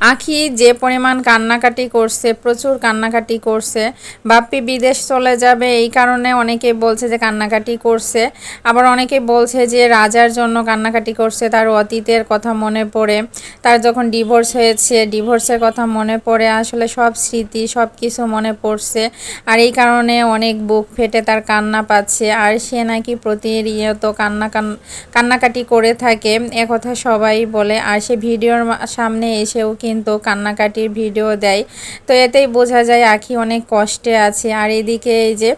আখি যে পরিমাণ কান্নাকাটি করছে, প্রচুর কান্নাকাটি করছে। বাপ্পি বিদেশ চলে যাবে, এই কারণে অনেকে বলছে যে কান্নাকাটি করছে। আবার অনেকে বলছে যে রাজার জন্য কান্নাকাটি করছে, তার অতীতের কথা মনে পড়ে। তার যখন ডিভোর্স হয়েছে ডিভোর্সের কথা মনে পড়ে, আসলে সব স্মৃতি, সব কিছু মনে পড়ছে। আর এই কারণে অনেক বুক ফেটে তার কান্না পাচ্ছে। আর সে নাকি প্রতিনিয়ত কান্না কান- কান্নাকাটি করে থাকে, একথা সবাই বলে। আর সে ভিডিওর সামনে এসেও কিন্তু কান্নাকাটির ভিডিও দেয়। তো এতেই বোঝা যায় আখি অনেক কষ্টে আছে। আর এদিকে এই যে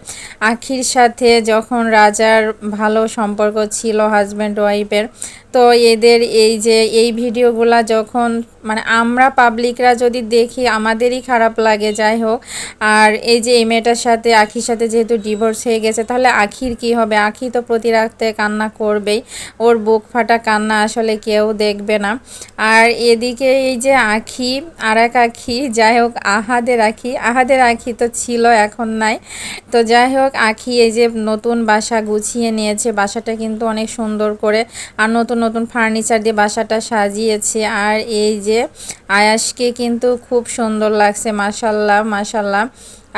আখির সাথে যখন রাজার ভালো সম্পর্ক ছিল হাজব্যান্ড ওয়াইফের তো এদের এই যে এই ভিডিওগুলা যখন মানে আমরা পাবলিকরা যদি দেখি আমাদেরই খারাপ লাগে, যাই হোক। আর এই যে এই মেয়েটার সাথে, আখির সাথে যেহেতু ডিভোর্স হয়ে গেছে, তাহলে আখির কি হবে? আখি তো প্রতি রাখতে কান্না করবেই। ওর বুক ফাটা কান্না আসলে কেউ দেখবে না। আর এদিকে এই যে আখি আর এক আখি যাই হোক আহাদের আখি। আহাদের আখি তো ছিল, এখন নাই। তো যাই হোক আখি এই যে নতুন বাসা গুছিয়ে নিয়েছে, বাসাটা কিন্তু অনেক সুন্দর করে। আর নতুন নতুন ফার্নিচার দিয়ে বাসাটা সাজিয়েছে। আর এই যে আয়াসকে কিন্তু খুব সুন্দর লাগছে মাসাল্লাহ মাসাল্লাহ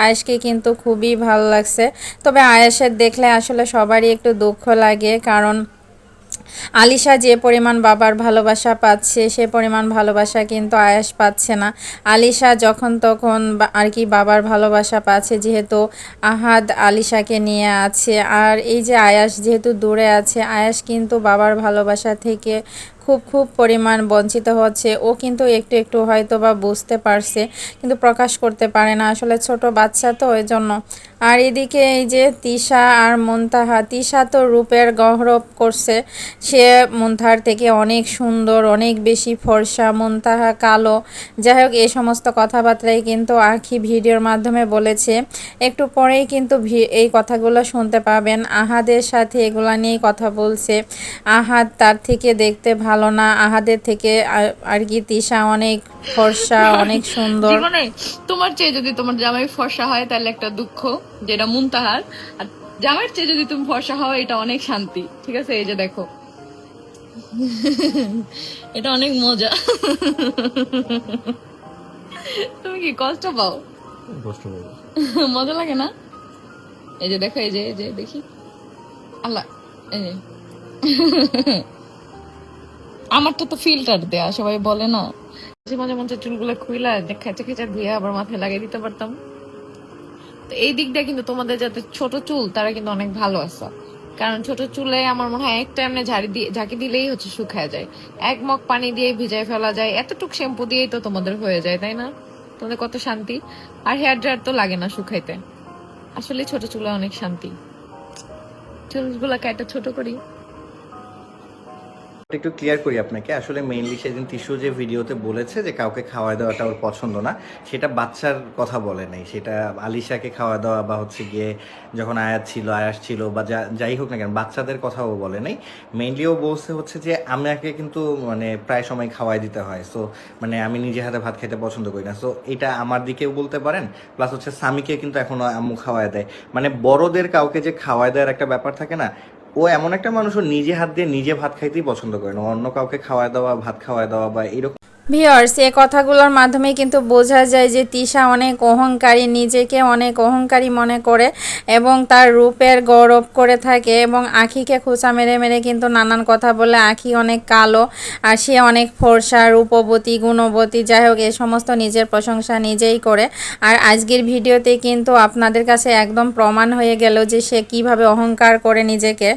আয়েশকে কিন্তু খুবই ভালো লাগছে। তবে আয়েশের দেখলে আসলে সবারই একটু দুঃখ লাগে, কারণ আলিশা যে পরিমাণ বাবার ভালোবাসা পাচ্ছে, সে পরিমাণ ভালোবাসা কিন্তু আয়াস পাচ্ছে না। আলিশা যখন তখন আর কি বাবার ভালোবাসা পাচ্ছে, যেহেতু আহাদ আলিশাকে নিয়ে আছে। আর এই যে আয়াস যেহেতু দূরে আছে, আয়াস কিন্তু বাবার ভালোবাসা থেকে খুব খুব পরিমাণ বঞ্চিত হচ্ছে। ও কিন্তু একটু একটু হয়তো বা বুঝতে পারছে, কিন্তু প্রকাশ করতে পারে না। আসলে ছোট বাচ্চা তো ওই জন্য আর এদিকে এই যে তিশা আর মন্তাহা, তিশা তো রূপের গৌরব করছে। সে মুনতাহার থেকে অনেক সুন্দর অনেক বেশি ফর্সা মুনতাহা কালো। যাই হোক এই সমস্ত কথাবার্তাই কিন্তু আখি ভিডিওর মাধ্যমে বলেছে। একটু পরেই কিন্তু এই কথাগুলো শুনতে পাবেন। আহাদের সাথে এগুলা নিয়েই কথা বলছে। আহাদ তার থেকে দেখতে ভালো না। আহাদের থেকে আর- কি তিশা অনেক ফর্সা অনেক সুন্দর। তোমার চেয়ে যদি তোমার জামাই ফর্সা হয় তাহলে একটা দুঃখ যেটা মুনতাহার। আর জামাইয়ের চেয়ে যদি তুমি ফর্সা হও এটা অনেক শান্তি। ঠিক আছে? এই যে দেখো। এটা অনেক মজা। তুমি কি কষ্ট পাও? কষ্ট মজা লাগে না? এই যে দেখো এই যে এই যে দেখি। আল্লাহ এই যে। আমারটা তো ফিল্টার দেয়া সবাই বলে না। মাঝে মাঝে মধ্যে চুলগুলো খুইলা খেঁচে খেঁচে ধুয়ে আবার মাথায় লাগিয়ে দিতে পারতাম। তো এই দিকটা কিন্তু তোমাদের যাতে ছোট চুল তারা কিন্তু অনেক ভালো আছে। কারণ ছোট চুলে আমার মনে হয় একটা এমনি ঝাড়ি দিয়ে ঝাঁকি দিলেই হচ্ছে শুকায় যায়। এক মগ পানি দিয়ে ভিজায় ফেলা যায়। এতটুক শ্যাম্পু দিয়েই তো তোমাদের হয়ে যায়, তাই না? তোমাদের কত শান্তি? আর হেয়ার ড্রায়ার তো লাগে না শুকাইতে আসলে ছোট চুলে অনেক শান্তি। চুলগুলা কাটা ছোট করি। একটু ক্লিয়ার করি আপনাকে। আসলে মেইনলি সেদিন টিস্যু যে ভিডিওতে বলেছে যে কাউকে খাওয়া দেওয়াটা ওর পছন্দ না, সেটা বাচ্চার কথা বলে নাই। সেটা আলিশাকে খাওয়া দেওয়া বা হচ্ছে গিয়ে যখন আয়াত ছিল, আয়াস ছিল বা যাই হোক না কেন, বাচ্চাদের কথাও বলে নাই। মেইনলি ও বলছে হচ্ছে যে, আমাকে কিন্তু মানে প্রায় সময় খাওয়াই দিতে হয়। সো মানে আমি নিজে হাতে ভাত খেতে পছন্দ করি না। সো এটা আমার দিকেও বলতে পারেন। প্লাস হচ্ছে স্বামীকে কিন্তু এখনও আম্মু খাওয়ায় দেয়। মানে বড়দের কাউকে যে খাওয়ায় দেওয়ার একটা ব্যাপার থাকে না ও এমন একটা মানুষ, ও নিজে হাত দিয়ে নিজে ভাত খাইতেই পছন্দ করে না। অন্য কাউকে খাওয়ায় দেওয়া, ভাত খাওয়ায় দেওয়া বা এরকম ভিওর্স এই কথাগুলোর মাধ্যমে কিন্তু বোঝা যায় যে তিশা অনেক অহংকারী, নিজেকে অনেক অহংকারী মনে করে এবং তার রূপের গৌরব করে থাকে এবং আখিকে খোঁচা মেরে মেরে কিন্তু নানান কথা বলে। আখি অনেক কালো, আর সে অনেক ফর্সা, রূপবতী, গুণবতী, যাই হোক এই সমস্ত নিজের প্রশংসা নিজেই করে। আর আজকের ভিডিওতে কিন্তু আপনাদের কাছে একদম প্রমাণ হয়ে গেল যে সে কীভাবে অহংকার করে নিজেকে।